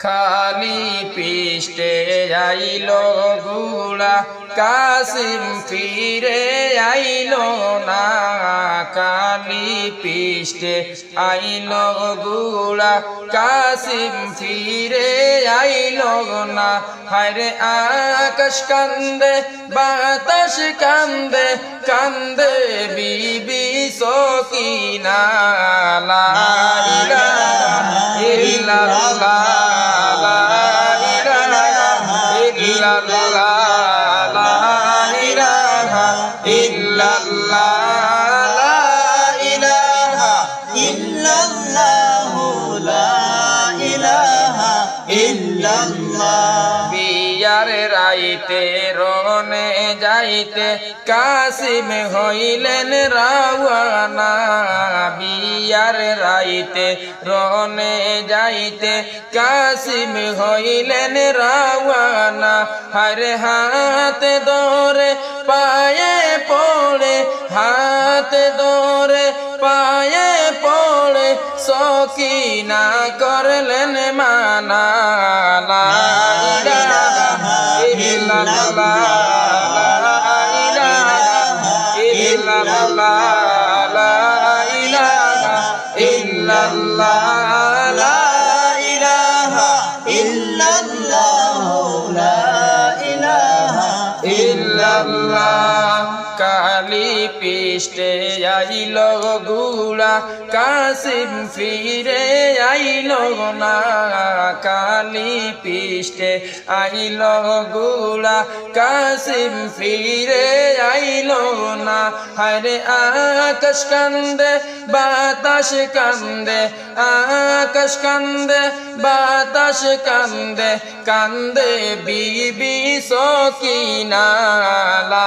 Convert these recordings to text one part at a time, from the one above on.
খালি পিষ্টে আইল গুড়া, কাসিম ফিরে আইল না। কালি পিষ্টে আইল গুড়া, কাসিম ফিরে আইলো না। হায়রে আকাশ কান্দে, বাতাস কান্দে কান্দে বিবি সকিনা লা ইলাহা ইল্লাল্লাহ রাইতে রনে যাইতে কাসিম হইলেন রাওয়ানা। বিয়ার রাইতে রনে যাইতে, কাসিম হইলেন রাওয়ানা। হরে হাত দরে পায়ে পড়ে, হাত দরে পায়ে পড়ে, সকিনা করলেন মানা ইল্লাল্লাহ কালি পিষ্টে আইল গুড়া, কাসিম ফিরে আইল না। কালি পিষ্টে আইল গুড়া, কাসিম ফিরে আইল না। হরে আকাশ কান্দে, বাতাস কান্দে, আকাশ কান্দে, বাতাস কান্দে কান্দে বিবি সকিনা লা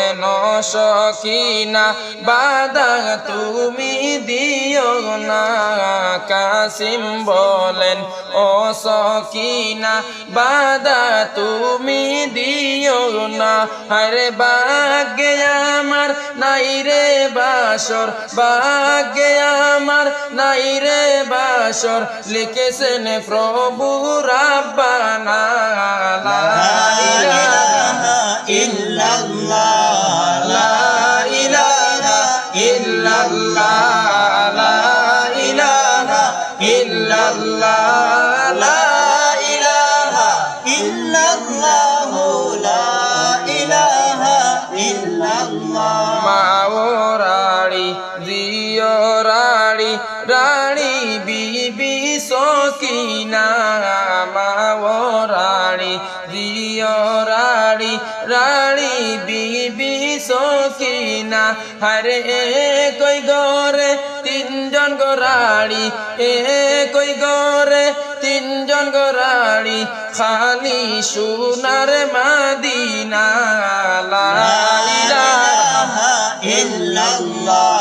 নশকিনা বাদা তুমি দিও না। কাসিম বলেন, ও সকিনা বাদা তুমি দিও না। আরে বাগে আমার নাই রে বাসর বাগে আমার নাই রে বাসর। লিখেছেন প্রভু রাব্বানা। দিও রাড়ি রাড়ি বিবি সকিনা হরে কই গরে তিনজন গোরাড়ি এ কই গরে তিনজন গোরাড়ি, খালি সোনার মাদিনা। লা ইলাহা ইল্লাল্লাহ।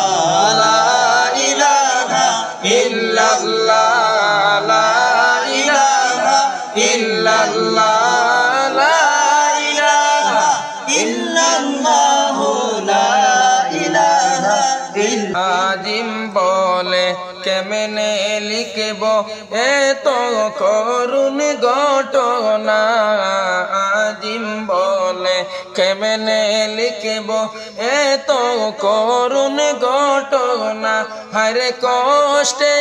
কেমনে লিখব? এত করুণ ঘটনা। আজিম বলে, কেমনে লিখব? এত করুণ ঘটনা। হরে কষ্টে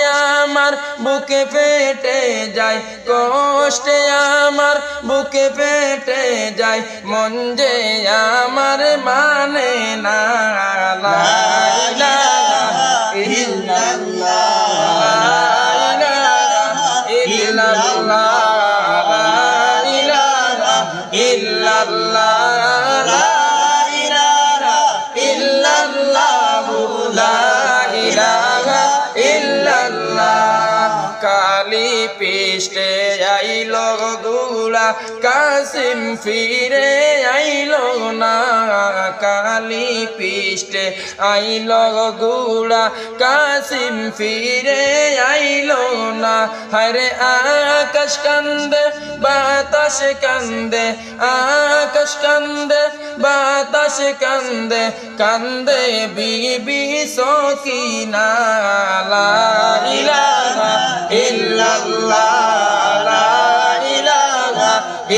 আমার বুকে ফেটে যায়, কষ্টে আমার বুকে ফেটে যায়। মন যে আমার মানে না। লা পিষ্টে আইলগুলা কাসিম ফিরে আইল না। কালি পিষ্টে আইলগুলা কাসিম ফিরে আইল না। হরে আকাশ কান্দে, বাতাস কান্দে আকাশ কান্দে বাতাস কান্দে কান্দে বিবি সকিনা লা ইলাহা ইল্লাল্লাহ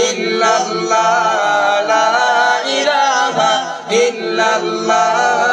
ইল্লাল্লাহ ইল্লাল্লাহ।